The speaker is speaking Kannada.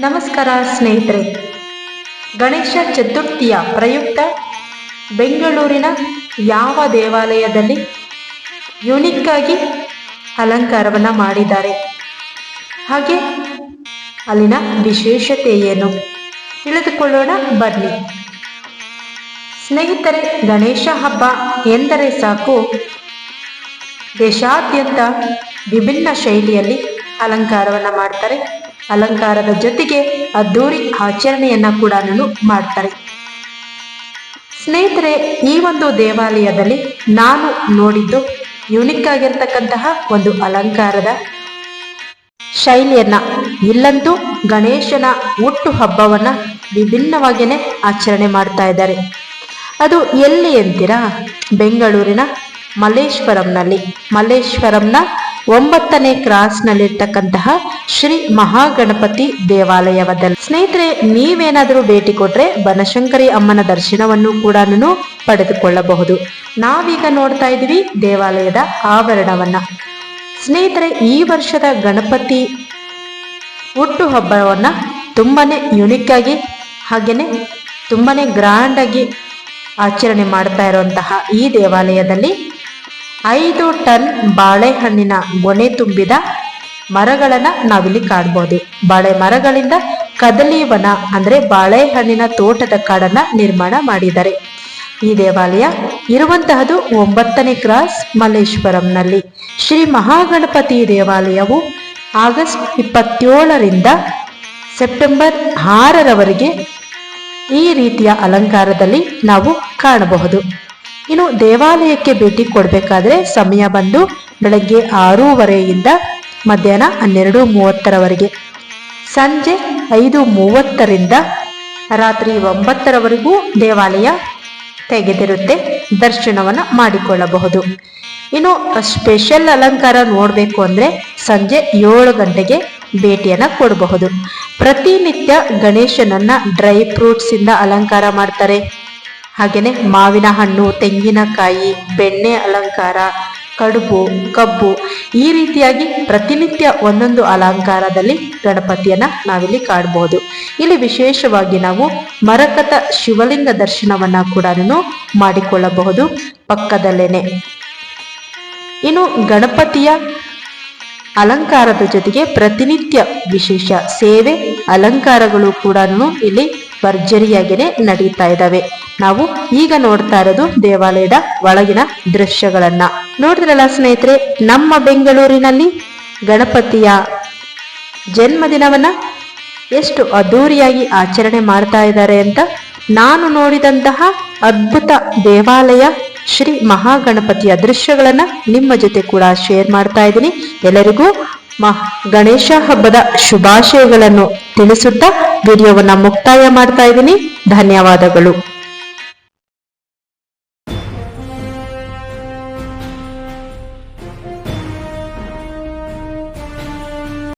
ನಮಸ್ಕಾರ ಸ್ನೇಹಿತರೆ. ಗಣೇಶ ಚತುರ್ಥಿಯ ಪ್ರಯುಕ್ತ ಬೆಂಗಳೂರಿನ ಯಾವ ದೇವಾಲಯದಲ್ಲಿ ಯುನಿಕ್ ಆಗಿ ಅಲಂಕಾರವನ್ನು ಮಾಡಿದ್ದಾರೆ? ಹಾಗೆ ಅಲ್ಲಿನ ವಿಶೇಷತೆ ಏನು ತಿಳಿದುಕೊಳ್ಳೋಣ, ಬನ್ನಿ. ಸ್ನೇಹಿತರೆ, ಗಣೇಶ ಹಬ್ಬ ಎಂದರೆ ಸಾಕು. ದೇಶಾದ್ಯಂತ ವಿಭಿನ್ನ ಶೈಲಿಯಲ್ಲಿ ಅಲಂಕಾರವನ್ನು ಮಾಡ್ತಾರೆ. ಅಲಂಕಾರದ ಜೊತೆಗೆ ಅದ್ದೂರಿ ಆಚರಣೆಯನ್ನ ಕೂಡ ಮಾಡ್ತಾರೆ. ಸ್ನೇಹಿತರೆ, ಈ ಒಂದು ದೇವಾಲಯದಲ್ಲಿ ನಾನು ನೋಡಿದ್ದು ಯುನಿಕ್ ಆಗಿರ್ತಕ್ಕಂತಹ ಒಂದು ಅಲಂಕಾರದ ಶೈಲಿಯನ್ನ. ಇಲ್ಲಂತೂ ಗಣೇಶನ ಹುಟ್ಟು ಹಬ್ಬವನ್ನ ವಿಭಿನ್ನವಾಗಿಯೇ ಆಚರಣೆ ಮಾಡ್ತಾ ಇದ್ದಾರೆ. ಅದು ಎಲ್ಲಿ ಅಂತೀರಾ? ಬೆಂಗಳೂರಿನ ಮಲ್ಲೇಶ್ವರಂನಲ್ಲಿ. ಮಲ್ಲೇಶ್ವರಂನ ಒಂಬತ್ತನೇ ಕ್ರಾಸ್ನಲ್ಲಿರ್ತಕ್ಕಂತಹ ಶ್ರೀ ಮಹಾಗಣಪತಿ ದೇವಾಲಯವದಲ್ಲಿ. ಸ್ನೇಹಿತರೆ, ನೀವೇನಾದರೂ ಭೇಟಿ ಕೊಟ್ರೆ ಬನಶಂಕರಿ ಅಮ್ಮನ ದರ್ಶನವನ್ನು ಕೂಡ ಪಡೆದುಕೊಳ್ಳಬಹುದು. ನಾವೀಗ ನೋಡ್ತಾ ಇದ್ದೀವಿ ದೇವಾಲಯದ ಆವರಣವನ್ನ. ಸ್ನೇಹಿತರೆ, ಈ ವರ್ಷದ ಗಣಪತಿ ಹುಟ್ಟು ಹಬ್ಬವನ್ನ ತುಂಬಾನೇ ಯುನಿಕ್ ಆಗಿ, ಹಾಗೇನೆ ತುಂಬಾನೇ ಗ್ರ್ಯಾಂಡ್ ಆಗಿ ಆಚರಣೆ ಮಾಡ್ತಾ ಇರುವಂತಹ ಈ ದೇವಾಲಯದಲ್ಲಿ ಐದು ಟನ್ ಬಾಳೆಹಣ್ಣಿನ ಗೊನೆ ತುಂಬಿದ ಮರಗಳನ್ನು ನಾವಿಲ್ಲಿ ಕಾಣ್ಬೋದು. ಬಾಳೆ ಮರಗಳಿಂದ ಕದಲಿ ವನ ಅಂದ್ರೆ ಬಾಳೆಹಣ್ಣಿನ ತೋಟದ ಕಾಡನ್ನ ನಿರ್ಮಾಣ ಮಾಡಿದ್ದಾರೆ. ಈ ದೇವಾಲಯ ಇರುವಂತಹದು ಒಂಬತ್ತನೇ ಕ್ರಾಸ್ ಮಲ್ಲೇಶ್ವರಂನಲ್ಲಿ. ಶ್ರೀ ಮಹಾಗಣಪತಿ ದೇವಾಲಯವು ಆಗಸ್ಟ್ ಇಪ್ಪತ್ತೇಳರಿಂದ ಸೆಪ್ಟೆಂಬರ್ ಆರರವರೆಗೆ ಈ ರೀತಿಯ ಅಲಂಕಾರದಲ್ಲಿ ನಾವು ಕಾಣಬಹುದು. ಇನ್ನು ದೇವಾಲಯಕ್ಕೆ ಭೇಟಿ ಕೊಡಬೇಕಾದ್ರೆ ಸಮಯ ಬಂದು ಬೆಳಗ್ಗೆ ಆರೂವರೆಯಿಂದ ಮಧ್ಯಾಹ್ನ ಹನ್ನೆರಡು ಮೂವತ್ತರವರೆಗೆ. ಸಂಜೆ ಐದು ಮೂವತ್ತರಿಂದ ರಾತ್ರಿ ಒಂಬತ್ತರವರೆಗೂ ದೇವಾಲಯ ತೆಗೆದಿರುತ್ತೆ, ದರ್ಶನವನ್ನು ಮಾಡಿಕೊಳ್ಳಬಹುದು. ಇನ್ನು ಸ್ಪೆಷಲ್ ಅಲಂಕಾರ ನೋಡಬೇಕು ಅಂದರೆ ಸಂಜೆ ಏಳು ಗಂಟೆಗೆ ಭೇಟಿಯನ್ನು ಕೊಡಬಹುದು. ಪ್ರತಿನಿತ್ಯ ಗಣೇಶನನ್ನ ಡ್ರೈ ಫ್ರೂಟ್ಸಿಂದ ಅಲಂಕಾರ ಮಾಡ್ತಾರೆ. ಹಾಗೆಯೇ ಮಾವಿನ ಹಣ್ಣು, ತೆಂಗಿನಕಾಯಿ, ಬೆಣ್ಣೆ, ಅಲಂಕಾರ, ಕಡುಬು, ಕಬ್ಬು ಈ ರೀತಿಯಾಗಿ ಪ್ರತಿನಿತ್ಯ ಒಂದೊಂದು ಅಲಂಕಾರದಲ್ಲಿ ಗಣಪತಿಯನ್ನ ನಾವಿಲ್ಲಿ ಕಾಣಬಹುದು ಇಲ್ಲಿ ವಿಶೇಷವಾಗಿ ನಾವು ಮರಕತ ಶಿವಲಿಂಗ ದರ್ಶನವನ್ನ ಕೂಡ ಮಾಡಿಕೊಳ್ಳಬಹುದು ಪಕ್ಕದಲ್ಲೇನೆ. ಇನ್ನು ಗಣಪತಿಯ ಅಲಂಕಾರದ ಜೊತೆಗೆ ಪ್ರತಿನಿತ್ಯ ವಿಶೇಷ ಸೇವೆ, ಅಲಂಕಾರಗಳು ಕೂಡ ಇಲ್ಲಿ ಭರ್ಜರಿಯಾಗಿನೇ ನಡೀತಾ ಇದ್ದಾವೆ. ನಾವು ಈಗ ನೋಡ್ತಾ ಇರೋದು ದೇವಾಲಯದ ಒಳಗಿನ ದೃಶ್ಯಗಳನ್ನ. ನೋಡಿದ್ರಲ್ಲ ಸ್ನೇಹಿತರೆ, ನಮ್ಮ ಬೆಂಗಳೂರಿನಲ್ಲಿ ಗಣಪತಿಯ ಜನ್ಮದಿನವನ್ನ ಎಷ್ಟು ಅದ್ದೂರಿಯಾಗಿ ಆಚರಣೆ ಮಾಡ್ತಾ ಇದ್ದಾರೆ ಅಂತ ನಾನು ನೋಡಿದಂತಹ ಅದ್ಭುತ ದೇವಾಲಯ ಶ್ರೀ ಮಹಾಗಣಪತಿಯ ದೃಶ್ಯಗಳನ್ನ ನಿಮ್ಮ ಜೊತೆ ಕೂಡ ಶೇರ್ ಮಾಡ್ತಾ ಇದ್ದೀನಿ. ಎಲ್ಲರಿಗೂ ಗಣೇಶ ಹಬ್ಬದ ಶುಭಾಶಯಗಳನ್ನು ತಿಳಿಸುತ್ತಾ ವಿಡಿಯೋವನ್ನ ಮುಕ್ತಾಯ ಮಾಡ್ತಾ ಇದ್ದೀನಿ. ಧನ್ಯವಾದಗಳು.